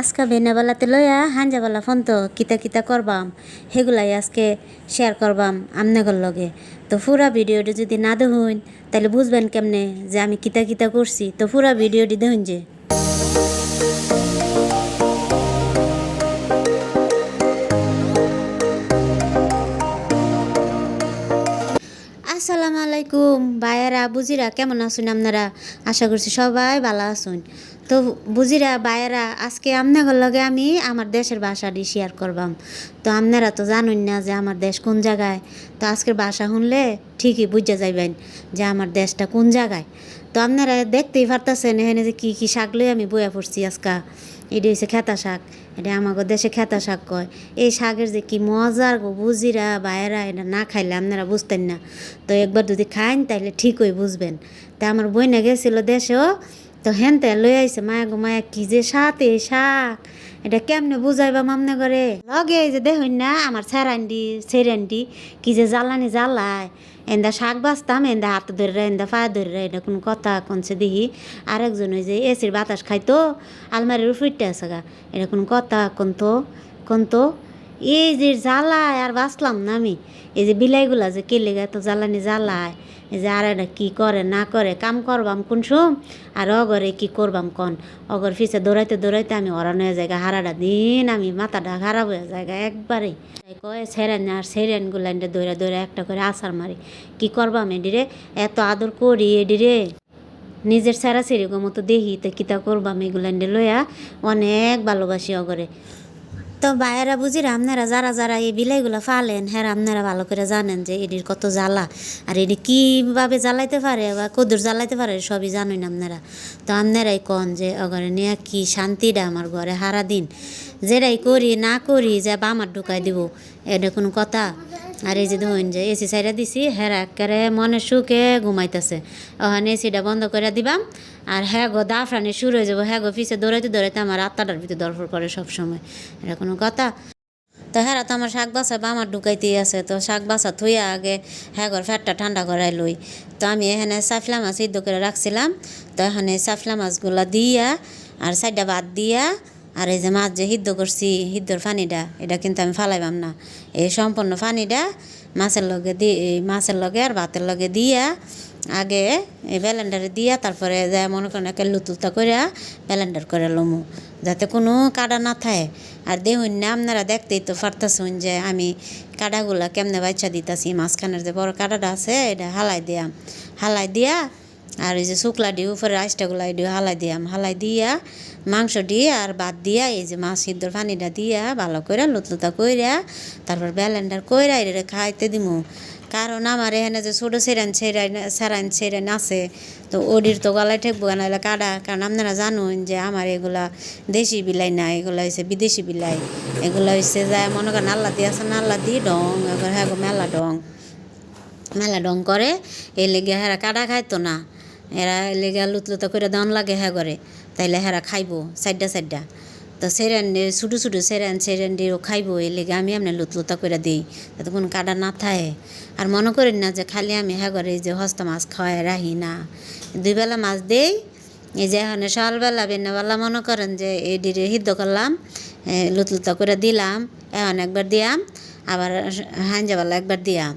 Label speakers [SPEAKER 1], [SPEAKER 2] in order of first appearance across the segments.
[SPEAKER 1] আজকে বেনাবেলাতে হাঞ্জাবেলা ফোন তো কিতা কিতা করবাম, সেগুলাই আজকে শেয়ার করবাম আমনাগর লগে। তো পুরা ভিডিওটি যদি না দেখুন, তাহলে বুঝবেন কেমনে যে আমি কিতা কিতা করছি। তো পুরা ভিডিওটি দেখুন যে। আসসালামু আলাইকুম, ভাইয়ারা, বুজিরা, কেমন আছেন আপনারা? আশা করছি সবাই ভালো আছেন। তো বুঝিরা ভাইয়ারা, আজকে আপনাদের লগে আমি আমার দেশের ভাষাটি শেয়ার করবাম। তো আপনারা তো জানেন না যে আমার দেশ কোন জায়গায়। তো আজকের ভাষা শুনলে ঠিকই বুঝে যাইবেন যে আমার দেশটা কোন জায়গায়। তো আপনারা দেখতেই পারতেছেন এখানে যে কী কী শাক লই আমি বইয়া পড়ছি আজকা। এটি হচ্ছে খেতা শাক, এটা আমাকে দেশে খেতা শাক কয়। এই শাকের যে কি মজার গো বুঝিরা বাইরা এটা না খাইলে আপনারা বুঝতেন না। তো একবার যদি খাইন তাহলে ঠিকই বুঝবেন। তা আমার বইনা গেছিল দেশেও তো হেনতে লই আইছে, মায়া গো মায়া, কি যে সাথে শাক। এটা কেমনে বুঝাইবা মামনে করে লগে এই যে দেখুন না, আমার সেরান্ডি সেরান্ডি কি যে জ্বালানি জ্বালায়। এন্দা শাক বাঁচতাম, এন্দা হাত ধরে এন্দা পা ধরে এটা কোনো কথা কনছে দেখি আরেকজন ওই যে এসির বাতাস খাইতো, আলমারির উফরিতে আছে গা। এটা কোনো কথা, কোন তো কোন তো? এই যে জ্বালায়, আর বাঁচলাম না আমি। এই যে বিলাইগুলা যে কেলে গা তো জ্বালানি জ্বালায়। যে আর এটা কী করে, না করে, কাম করবাম কোন আর অগরে কি করবাম কন? অগর ফিসে দৌড়াইতে দৌড়াইতে আমি অরান হয়ে জায়গা হারাটা দিন আমি মাথাটা খারাপ হয়ে জায়গা একবারে। তাই কয়, সেরেন আর সেরেন গুলাইনটা দৌড়া দৌড়া একটা করে আসার মারি। কি করবাম এডিরে এত আদর করি এডিরে নিজের সারা সেরকম মতো দেখি তো কিতা করবাম এগুলান্ডে লইয়া? অনেক ভালোবাসি অগরে। তো বায়েরা বুঝিরা আপনারা যারা যারা এই বিলাইগুলো ফালেন হ্যাঁ আপনারা ভালো করে জানেন যে এটির কত জ্বালা। আর এটি কীভাবে জ্বালাইতে পারে বা কদুর জ্বালাইতে পারে সবই জানেন আপনারা। তো আপনারাই কন যে অগরে নিয়ে কি শান্তিটা আমার ঘরে হারা দিন যেটাই করি না করি যে বামার ঢুকাই দিব। এটা কোনো কথা? আর এই যে ধরুন যে এসি সাইডা দিছি, হেরা একেবারে মনে সুখে ঘুমাইতেছে। ওখানে এসিটা বন্ধ করে দিবাম আর হ্যাঁ গো দাফরানি শুরু হয়ে যাব হ্যাঁ গো পিছে দৌড়াইতে দৌড়াইতে আমার আত্মাটার ভিতরে দরফর করে সবসময়। এটা কোনো কথা? তো হ্যাঁ তো আমার শাক বাসা বা আমার ঢুকাইতেই আছে, তো শাক বাসা থুইয়া আগে হ্যাঁ ঘর ফ্যাটটা ঠান্ডা করাই লই। তো আমি এখানে সাফলা মাছ সিদ্ধ করে রাখছিলাম, তো এখানে সাফলা মাছগুলা দিয়া আর সাইডটা বাদ দিয়া আর এই যে মাছ যে সিদ্ধ করছি, সিদ্ধর পানিটা, এটা কিন্তু আমি ফালাইবাম না। এই সম্পূর্ণ পানিটা মাছের লগে দি, এই মাছের লগে আর ভাতের লগে দিয়া আগে এই ব্যালেন্ডারে দিয়া তারপরে যা মনে করেন একে লুতুলতা করে ব্যালেন্ডার করে লমু, যাতে কোনো কাটা না থাকে। আর দেখুন না, আপনারা দেখতেই তো পারতেছুন যে আমি কাটাগুলা কেমনে বাচ্চা দিতেছি। মাঝখানের যে বড় কাটাটা আছে, এটা হালাই দিয়া হালাই দিয়া আর এই যে শুকলা দিয়ে উপরে আইসটাগুলা এটি হালাই দিয়াম হালাই দিয়া, মাংস দিয়ে আর ভাত দিয়া, এই যে মাছ সিদ্ধর পানিটা দিয়া ভালো করে লুতলুতা কইরা, তারপর ব্যালেন্ডার কইরা এটা খাইতে দিমু। কারণ আমার এখানে যে ছোটো সেরান সেরাই সেরান সেরান আছে, তো ওডির তো গলায় ঠেকবো না হলে কাটা কারণ আপনারা জানুন যে আমার এগুলা দেশি বিলাই না, এগুলো হচ্ছে বিদেশি বিলাই। এগুলো হচ্ছে যায় মনে করেন আল্লাহ দিয়ে আছে, না আল্লাহ দিয়ে ডং, এবার হ্যাঁ মেলা ডং। মেলা ডং করে এই লেগে হেরা কাটা খাইতো না। এরা লেগে লুতলুতা করে দাম লাগে হ্যাঁ করে তাইলে হেরা খাইবো সাইডটা সাইডটা তো সেরেন ছোটো ছোটো সেরেন সেরেনটিও খাইবো এই লেগে আমি এমনি লুতলুতা করে দিই তাতে কোনো কাটা না থাকে আর মনে করেন না যে খালি আমি হ্যাঁ করে যে হস্ত মাছ খাওয়াই রাহি না। দুই বেলা মাছ দেই, এই যে এখানে সকালবেলা বেন্নাবেলা মনে করেন যে এই ডিরে সিদ্ধ করলাম লুতলুতা করে দিলাম, এখন একবার দিয়াম, আবার হাঞ্জাবেলা একবার দিয়াম।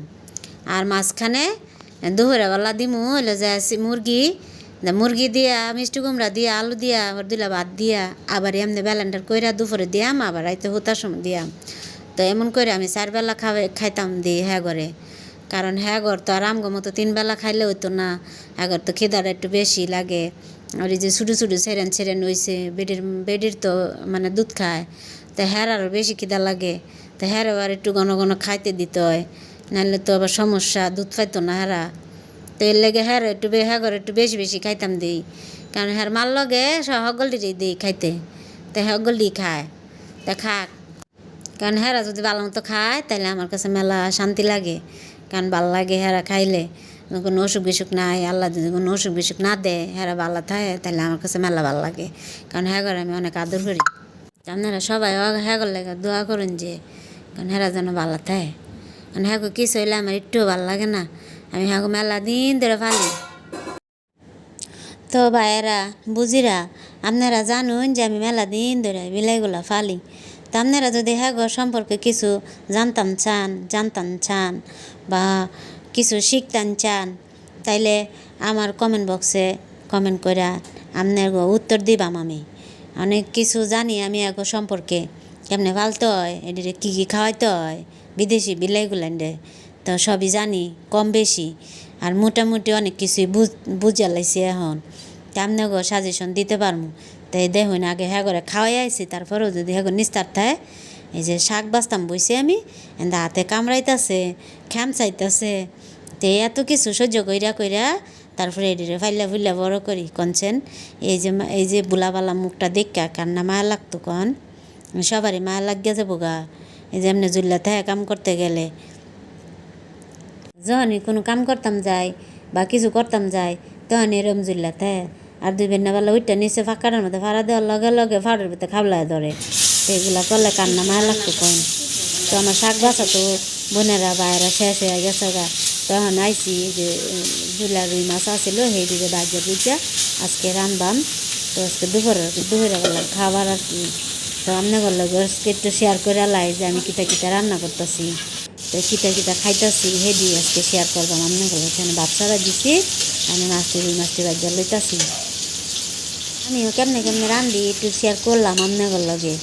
[SPEAKER 1] আর মাঝখানে দুপুরেবেলা দিমু, হইল যে মুরগি। মুরগি দিয়া, মিষ্টি কুমড়া দিয়া, আলু দিয়া আবার দিলা ভাত দিয়া, আবার এমনি ব্যালেন্ডার কইরা দুপুরে দিয়াম, আবার রাইতে হুতার সময় দিয়াম। তো এমন করে আমি চারবেলা খাবে, খাইতাম দিই হ্যাঁ ঘরে। কারণ হ্যাঁ ঘর তো আর আমগো মতো তিন বেলা খাইলে হইতো না হ্যাঁ ঘর তো খিদাটা একটু বেশি লাগে। আর এই যে ছোটো ছোটো সেরেন সেরেন হয়েছে বেডির বেডির তো মানে দুধ খায়। তো হ্যাঁ আরও বেশি খিদা লাগে। তো হ্যাঁ আর একটু ঘন ঘন খাইতে দিতে হয়। নাহলে তো আবার সমস্যা, দুধ পাইতো না হারা। তো এর লেগে হ্যাঁ একটু বে হ্যাঁ একটু বেশি বেশি খাইতাম দিই। কারণ হ্যাঁ মাল লগে সকলটি দিই খাইতে। তো সকলটি খায়। তা খাক। কারণ হেরা যদি ভালো মতো খায় তাহলে আমার কাছে মেলা শান্তি লাগে। কারণ ভালো লাগে হেরা খাইলে। কোনো অসুখ বিসুখ নাই, আল্লাহ যদি কোনো অসুখ বিসুখ না দেয় হেরা ভালো থাকে তাহলে আমার কাছে মেলা ভালো লাগে। কারণ হ্যাঁ করে আমি অনেক আদর করি। আপনারা সবাই হ্যাঁ লেগে দোয়া করুন যে, কারণ হেরা যেন ভালো থাকে। কারণ হ্যাঁ কিছু হইলে আমার একটু ভালো লাগে না। আমি হ্যাঁ মেলা দিন ধরে ফালি। তো ভাইয়েরা বুঝিরা আপনারা জানুন যে আমি মেলা দিন ধরে বিলাইগুলা ফালি। তা আপনারা যদি হ্যাঁ সম্পর্কে কিছু জানতাম চান জানতাম চান বা কিছু শিখতাম চান, তাইলে আমার কমেন্ট বক্সে কমেন্ট করে আপনার উত্তর দিবাম আমি। অনেক কিছু জানি আমি এগো সম্পর্কে। কেমনে ফালতে হয়, এটিরে কী কী খাওয়াইতে হয় বিদেশি বিলাইগুলান্ডে তো সবই জানি কম বেশি আর মোটামুটি অনেক কিছুই বুঝ লাইছি এখন। আপনাকে সাজেশন দিতে পারব। তাই দেখুন, আগে হ্যাঁ করে খাওয়াই আইছি, তারপরেও যদি হ্যাঁ নিস্তার থাকে, এই যে শাক বাস্তাম বইছি আমি হাতে কামড়াইতাছে, খ্যাম চাইতাছে, তে এত কিছু সহ্য কইরা কইরা তারপরে এডিরে ফাইলা ফুইলা বড় করি, কনছেন। এই যে এই যে বুলাবালা মুখটা দেখা কান্না মায়া লাগতো কন। সবারই মায়া লাগিয়া যাব গা। এই যে এমনি জুল্লা থাকে কাম করতে গেলে। যখনই কোনো কাম করতাম যাই বা কিছু করতাম যাই তখন এরম জুল্লা থাকে আর দুই বেন্না বেলা ওইটা নিচে ফাঁকাটার মধ্যে ফাড়া দেওয়ার লগে লগে ফাড়ের ভিতরে খাবলায় ধরে। এগুলা করলে কান্না মায়া লাগতো কন তো আমার শাক বাসা তো বোনেরা বাইরা শেষ হয়ে গেছে গা। তখন আইসি যে জুলা রুই মাছ আসিল সেই দিকে বাজে বুঝা আজকে রান্ধাম তো আজকে দুপুরে দুপুরে খাবার আর কি। তো আপনি করলে আজকে একটু শেয়ার করে লাই যে আমি কিতা কিতা রান্না করতেছি। তো কিতা কিতা খাইতাছি, হে দিয়ে আজকে শেয়ার করবাম আপনি করলে এখানে বাচ্চারা দিছি, আমি মাছটি, রুই মাছটি বাজার লইতাছি। আমিও কেমনে কেমনে রান্ধি, একটু শেয়ার করলাম আপনাদের লগে।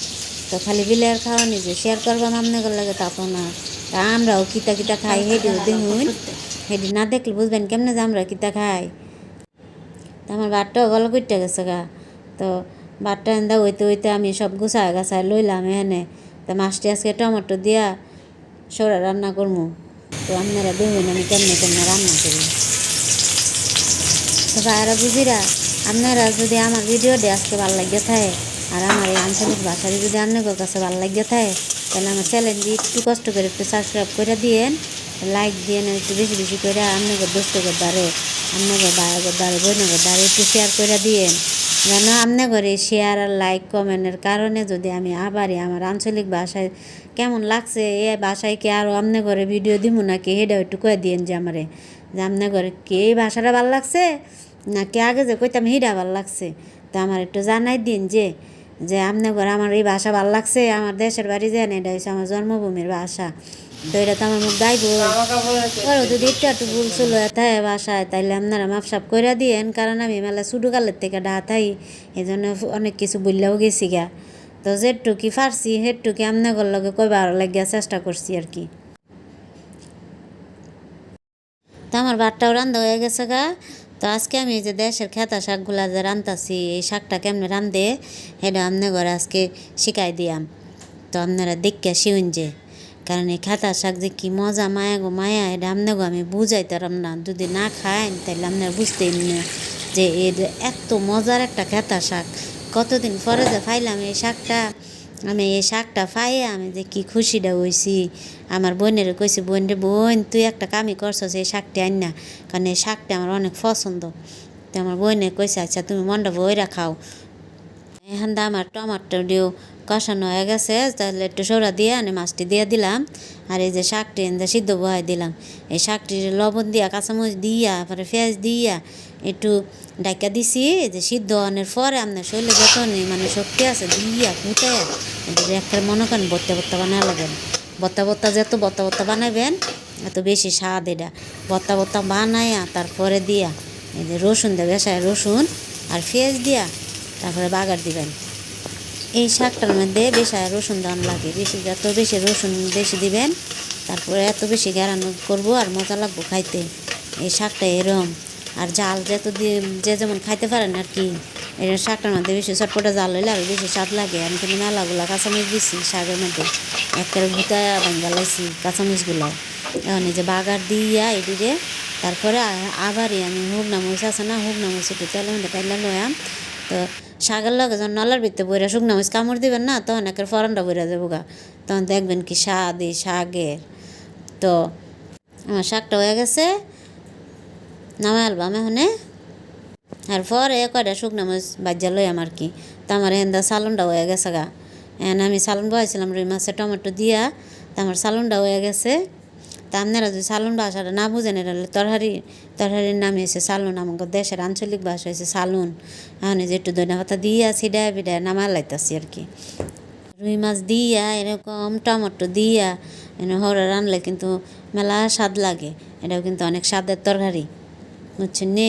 [SPEAKER 1] তো খালি বিলের খাওয়ানি যে শেয়ার করবাম আপনাদের লগে, তা তো না। তা আমরাও কিতা কিতা খাই হেডিও দেখুন। হেডি না দেখলে বুঝবেন কেমনে যে আমরা কিতা খাই। তো আমার বাটটাও গলা কুইটে গেছে গা। তো বাটটা এন্দা হইতে হইতে আমি সব গুছায় গাছায় লইলাম এখানে। তো মাছটি আজকে টমেটো দিয়া সরা রান্না করব তো আপনারা দেখুন আমি কেমনে কেমনে রান্না করি। তো ভাইরা বুঝিরা, আপনারা যদি আমার ভিডিওটি আজকে ভালো লাগিয়ে থাকে, আর আমার এই আঞ্চলিক ভাষাটি যদি আপনাদের কাছে ভালো লাগিয়ে থাকে, তাহলে আমার চ্যানেলটি একটু কষ্ট করে একটু সাবস্ক্রাইব করে দিয়েন লাইক দিয়েন একটু বেশি বেশি করে আপনাদের দোস্তদের দ্বারে, আপনাদের ভাইয়ের দ্বারে বোনের দ্বারে একটু শেয়ার করে দিয়েন। যেন আপনাদের এই শেয়ার আর লাইক কমেন্টের কারণে যদি আমি আবারই আমার আঞ্চলিক ভাষায় কেমন লাগছে, এ ভাষায় কি আরও আমনে করে ভিডিও দিব নাকি সেটাও একটু কয়ে দিয়েন যে আমারে, যে আমনে করে কে এই ভাষাটা ভালো লাগছে, নাকি আগে যে কইতাম হিডা ভালো লাগছে। তা আমার একটু জানাই দিন যে যে আমনে ঘরে আমার এই ভাষা ভালো লাগছে, আমার দেশের বাড়ি যেন এটা হচ্ছে আমার জন্মভূমির ভাষা। তো এটা তো আমার মুখ গাইব ওরা যদি একটু একটু ভুল ছিল এথায় ভাষায় তাইলে আপনারা মাপসাপ করে দিয়েন, কারণ আমি মেলা শুধু কালের থেকে ডা থাই এই জন্য অনেক কিছু বললেও গেছি গা। তো যেটুকি ফারছি সেটুকি আপনাদের লগে কইবার লাগিয়া চেষ্টা করছি আর কি। তো আমার ভাতটাও রান্ধা হয়ে গেছে গা। তো আজকে আমি যে দেশের খেতা শাকগুলা যে রান্তাছি এই শাকটা কেমনে রান্ধে, সেটা আপনার আজকে শিখাই দিয়াম। তো আপনারা দেখে শিউন যে। কারণ এই খেতা শাক যে কি মজা, মায়া গো, মায়া, এটা আপনাকে আমি বুঝাই বুঝাইতাম না। যদি না খায় তাহলে আপনারা বুঝতেই না যে এর এত মজার একটা খেতা শাক। কতদিন পরে যে ফাইলাম এই শাকটা, আমি এই শাকটা ফাইয়ে আমি যে কি খুশিটা হইছি। আমার বোনের কইছি, বোন রে বোন, তুই একটা কামি করছস এই শাকটা আন না। কারণ এই শাকটা আমার অনেক পছন্দ। তো আমার বোনে কইছে আচ্ছা তুমি মনটা বইরা খাও। এখন আমার টমাটো দিও কষানো হয়ে গেছে, তাহলে একটু সৌরা দিয়ে আমি মাছটি দিয়ে দিলাম। আর এই যে শাকটি এনে সিদ্ধ বহাই দিলাম। এই শাকটি লবণ দিয়া, কাঁচামরিচ দিয়া পরে পেঁয়াজ দিয়া একটু ডাইকা দিছি। এই যে সিদ্ধ আনের পরে আপনার শরীরে যত নেই মানে শক্তি আছে, দিয়া কুটায় একটা মনে করেন বত্তা বত্তা বানায় লাগবেন বত্তা বত্তা যত বত্তা বত্তা বানাবেন এত বেশি স্বাদ এটা। বত্তা বত্তা বানায়া তারপরে দিয়া এই যে রসুন দেবে রসুন আর পেঁয়াজ দিয়া, তারপরে বাগার দিবেন। এই শাকটার মধ্যে বেশি রসুন দাম লাগে। বেশি যত বেশি রসুন বেশি দিবেন, তারপরে এত বেশি গেরানো করব আর মজা লাগবো খাইতে। এই শাকটা এরম। আর জাল যত দিয়ে যে যেমন খাইতে পারেন আর কি, এই শাকটার মধ্যে বেশি চটপটা জাল হইলে আর বেশি স্বাদ লাগে। আমি কিন্তু মেলাগুলা কাঁচামরিচ দিছি শাকের মধ্যে। একেবারে ভুতা ভাঙ্গা লাইছি কাঁচামরিচগুলো। এখন এই যে বাগার দিয়া এদিকে, তারপরে আবারই আমি হুগনা মরিচ আছে না হুগনা মরিচ একটু তেলের মধ্যে টাইলা লয়াম তো শাকের লগে যখন নলার ভিতরে বইরা শুকনো মরিচ কামড় দিবেন না, তখন একের ফরনটা বইরা যাব গা। তখন দেখবেন কি স্বাদ এই শাকের তো আমার শাকটা হয়ে গেছে, নামাই আলবাম এখানে। আর পরে কয়টা শুকনো মরিচ বাজ্যা লই আমার কি। তো আমার এন্দা সালনটা হয়ে গেছে গা। এখন আমি সালন বহাইছিলাম রুই মাছের টমেটো দিয়া, তো আমার সালনটা হয়ে গেছে। তো আপনারা যদি সালুন ভাষাটা না বুঝেন, এটা হলো তরহারি, তরহারির নাম হয়েছে সালুন আমাদের দেশের আঞ্চলিক ভাষা হয়েছে সালুন। এই যে একটু দইনা পাতা দিয়া ছিডায় বিডায় নামা লাইতাছি আর কি। রুই মাছ দিয়া, এরকম টমেটো দিয়া, এনে হরে রানলে কিন্তু মেলা স্বাদ লাগে। এটাও কিন্তু অনেক স্বাদের তরকারি বুঝছেন নি?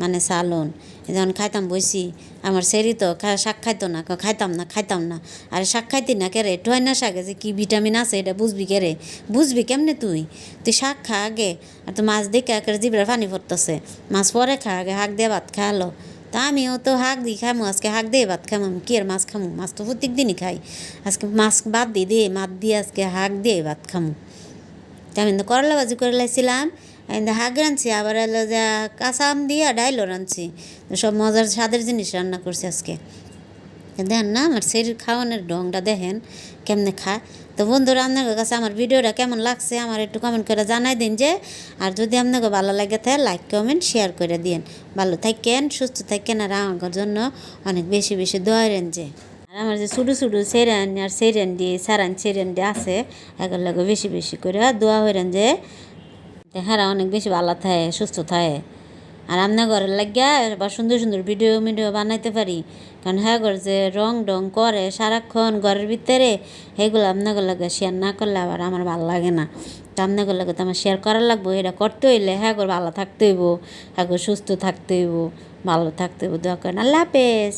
[SPEAKER 1] মানে সালন। যখন খাইতাম বইছি, আমার সেরি তো শাক খাইতো না খাইতাম না খাইতাম না। আরে শাক খাইতি না কেরে? ঠয় না শাকে যে কি ভিটামিন আছে এটা বুঝবি কেরে? বুঝবি কেমনে তুই? তুই শাক খা আগে, আর তো মাছ দেখে একের জিবরা পানি পড়তেছে। মাছ পরে খা আগে, হাঁক দিয়ে ভাত খালো তা আমিও তো হাঁক দিই খামু, আজকে হাঁক দিয়ে ভাত খামু, আমি কি আর মাছ খামু? মাছ তো প্রত্যেক দিনই খাই। আজকে মাছ বাদ দিয়ে দে, মাছ দিয়ে আজকে হাঁক দিয়ে ভাত খামু। তা আমি তো করলা বাজি করে লাইছিলাম আমি হাঁক রাঁধছি, আবার এলো যে কাঁচা আম দিয়ে ডাইলও রাঁধছি। সব মজার স্বাদের জিনিস রান্না করছি আজকে। দেখেন না, আমার শরীর খাওয়ানোর ঢংটা দেখেন কেমনে খায়। তো বন্ধুরা আপনাদের কাছে আমার ভিডিওটা কেমন লাগছে, আমার একটু কমেন্ট করে জানাই দিন যে। আর যদি আপনাকে ভালো লাগে থাকে লাইক কমেন্ট শেয়ার করে দিন ভালো থাকেন, সুস্থ থাকেন, আর আমার জন্য অনেক বেশি বেশি দোয়া যে। আর আমার যে ছোটো ছোটো সেরান আর সেরেন দিয়ে, সারান, সেরেন দিয়ে আছে এগুলো বেশি বেশি করে দোয়া হইরেন যে দেখারা অনেক বেশি ভালো থাকে, সুস্থ থাকে। আর আপনার ঘরের লাগিয়া বা সুন্দর সুন্দর ভিডিও মিডিও বানাইতে পারি। কারণ হ্যাঁ ঘর যে রং ডং করে সারাক্ষণ ঘরের ভিতরে সেগুলো আপনাকে লাগে শেয়ার না করলে আবার আমার ভালো লাগে না। তো আপনাকে লাগে তো আমার শেয়ার করার লাগবো, এটা করতে হইলে হ্যাঁ ঘর ভালো থাকতে হইব হ্যাঁ সুস্থ থাকতে হইব, ভালো থাকতে হইব, দোয়া করেন। আল্লাহ হাফেজ।